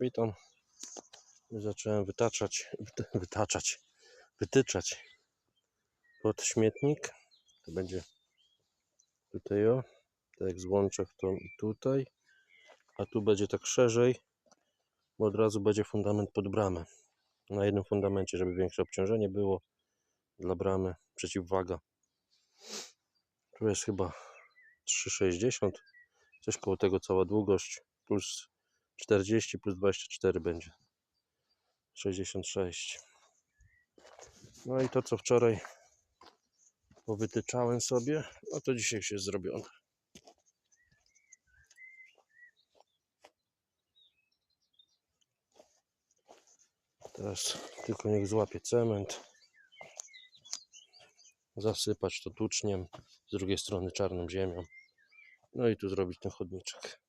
Witam. Zacząłem wytaczać, wytaczać, wytyczać pod śmietnik. To będzie tutaj o, tak jak złączę tą i tutaj. A tu będzie tak szerzej, bo od razu będzie fundament pod bramę. Na jednym fundamencie, żeby większe obciążenie było dla bramy, przeciwwaga. Tu jest chyba 3,60, coś koło tego cała długość, plus 40 plus 24 będzie. 66. No i to co wczoraj powytyczałem sobie, no to dzisiaj jest zrobione. Teraz tylko niech złapie cement. Zasypać to tuczniem, z drugiej strony czarną ziemią. No i tu zrobić ten chodniczek.